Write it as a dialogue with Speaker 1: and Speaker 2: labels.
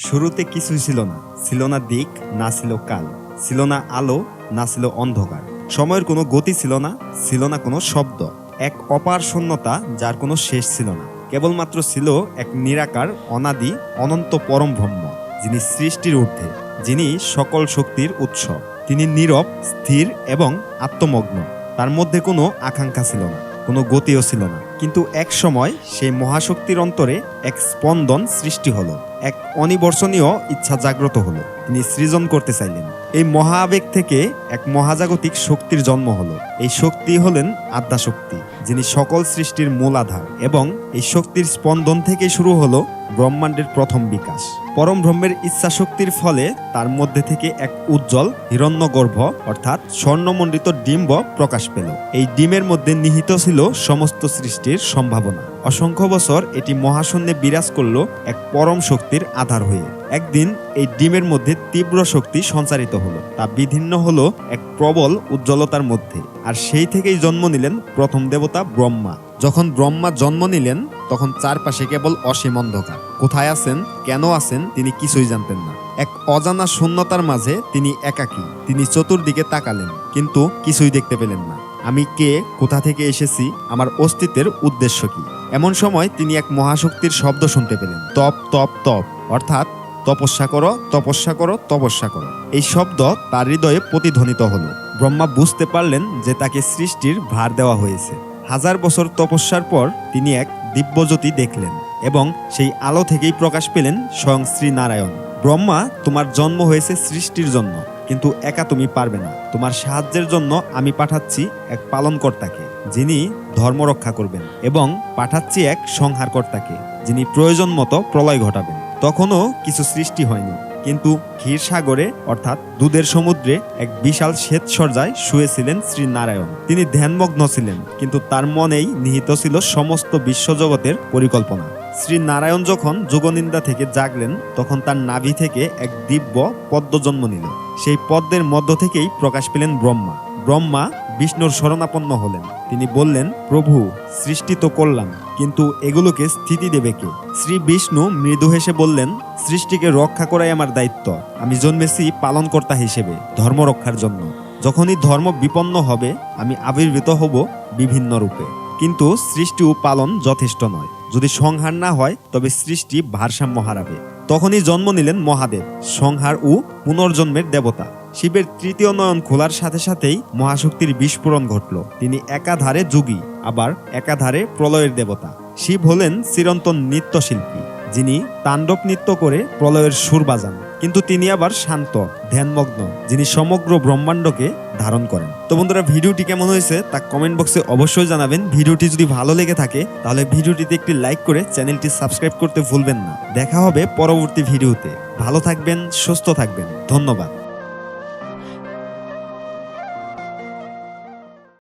Speaker 1: শুরুতে কিছুই ছিল না। ছিল না দিক, না ছিল কাল। ছিল না আলো, না ছিল অন্ধকার। সময়ের কোনো গতি ছিল না ছিল না কোনো শব্দ। এক অপার শূন্যতা যার কোনো শেষ ছিল না। কেবলমাত্র ছিল এক নিরাকার, অনাদি, অনন্ত পরম ব্রহ্ম, যিনি সৃষ্টির ঊর্ধ্বে, যিনি সকল শক্তির উৎস। তিনি নীরব, স্থির এবং আত্মমগ্ন। তার মধ্যে কোনো আকাঙ্ক্ষা ছিল না। কোনো গতিও ছিল না। কিন্তু এক সময় সেই মহাশক্তির অন্তরে এক স্পন্দন সৃষ্টি হলো। এক অনিবর্ষণীয় ইচ্ছা জাগ্রত হলো। তিনি সৃজন করতে চাইলেন। এই মহাবেগ থেকে এক মহাজাগতিক শক্তির জন্ম হলো। এই শক্তি হলেন আদ্যাশক্তি, যিনি সকল সৃষ্টির মূল আধার এবং এই শক্তির স্পন্দন থেকে শুরু হলো ব্রহ্মাণ্ডের প্রথম বিকাশ। পরম ব্রহ্মের ইচ্ছা শক্তির ফলে তার মধ্যে থেকে এক উজ্জ্বল হিরণ্যগর্ভ, অর্থাৎ স্বর্ণমণ্ডিত ডিম্ব প্রকাশ পেল। এই ডিমের মধ্যে নিহিত ছিল সমস্ত সৃষ্টির সম্ভাবনা। অসংখ্য বছর এটি মহাশূন্যে বিরাজ করল এক পরম শক্তির আধার হয়ে। একদিন এই ডিমের মধ্যে তীব্র শক্তি সঞ্চারিত হলো। তা বিভিন্ন হলো এক প্রবল উজ্জ্বলতার মধ্যে। আর সেই থেকেই জন্ম নিলেন প্রথম দেবতা ব্রহ্মা। যখন ব্রহ্মা জন্ম নিলেন, তখন চারপাশে কেবল অসীম অন্ধকার। কোথায় আছেন, কেন আছেন, তিনি কিছুই জানতেন না। এক অজানা শূন্যতার মাঝে তিনি একাকী, তিনি চতুর্দিকে তাকালেন, কিন্তু কিছুই দেখতে পেলেন না। আমি কে, কোথা থেকে এসেছি, আমার অস্তিত্বের উদ্দেশ্য কি? এমন সময় তিনি এক মহাশক্তির শব্দ শুনতে পেলেন। তপ তপ তপ, অর্থাৎ তপস্যা করো তপস্যা করো তপস্যা করো। এই শব্দ তার হৃদয়ে প্রতিধ্বনিত হলো। ব্রহ্মা বুঝতে পারলেন যে তাকে সৃষ্টির ভার দেওয়া হয়েছে। হাজার বছর তপস্যার পর তিনি এক দিব্যজ্যোতি দেখলেন এবং সেই আলো থেকেই প্রকাশ পেলেন স্বয়ং শ্রী নারায়ণ ব্রহ্মা, তোমার জন্ম হয়েছে সৃষ্টির জন্য, কিন্তু একা তুমি পারবে না। তোমার সাহায্যের জন্য আমি পাঠাচ্ছি এক পালনকর্তাকে, যিনি ধর্ম রক্ষা করবেন এবং পাঠাচ্ছি এক সংহারকর্তাকে, যিনি প্রয়োজন মতো প্রলয় ঘটাবেন। তখনও কিছু সৃষ্টি হয়নি। কিন্তু ক্ষীর সাগরে, অর্থাৎ দুধের সমুদ্রে, এক বিশাল শ্বেত সজ্জায় শুয়েছিলেন শ্রী নারায়ণ তিনি ধ্যানমগ্ন ছিলেন, কিন্তু তার মনেই নিহিত ছিল সমস্ত বিশ্বজগতের পরিকল্পনা। শ্রী নারায়ণ যখন যোগনিন্দা থেকে জাগলেন, তখন তার নাভি থেকে এক দিব্য পদ্ম জন্ম নিল। সেই পদ্মের মধ্য থেকেই প্রকাশ পেলেন ব্রহ্মা। ব্রহ্মা বিষ্ণুর শরণাপন্ন হলেন। তিনি বললেন, প্রভু, সৃষ্টি তো করলাম, কিন্তু এগুলোকে স্থিতি দেবে কে? শ্রী বিষ্ণু মৃদু হেসে বললেন, সৃষ্টিকে রক্ষা করাই আমার দায়িত্ব। আমি জন্মেছি পালনকর্তা হিসেবে, ধর্ম রক্ষার জন্য। যখনই ধর্ম বিপন্ন হবে, আমি আবির্ভূত হব বিভিন্ন রূপে। কিন্তু সৃষ্টি ও পালন যথেষ্ট নয়। যদি সংহার না হয়, তবে সৃষ্টি ভারসাম্য হারাবে। তখনই জন্ম নিলেন মহাদেব, সংহার ও পুনর্জন্মের দেবতা। শিবের তৃতীয় নয়ন খোলার সাথে সাথেই মহাশক্তির বিস্ফোরণ ঘটল। তিনি একাধারে যোগী, আবার একাধারে প্রলয়ের দেবতা। শিব হলেন চিরন্তন নৃত্যশিল্পী, যিনি তাণ্ডব নৃত্য করে প্রলয়ের সুর বাজান। কিন্তু তিনি আবার শান্ত, ধ্যানমগ্ন, যিনি সমগ্র ব্রহ্মাণ্ডকে ধারণ করেন। তো বন্ধুরা, ভিডিওটি কেমন হয়েছে তা কমেন্ট বক্সে অবশ্যই জানাবেন। ভিডিওটি যদি ভালো লেগে থাকে, তাহলে ভিডিওটিতে একটি লাইক করে চ্যানেলটি সাবস্ক্রাইব করতে ভুলবেন না। দেখা হবে পরবর্তী ভিডিওতে। ভালো থাকবেন, সুস্থ থাকবেন। ধন্যবাদ।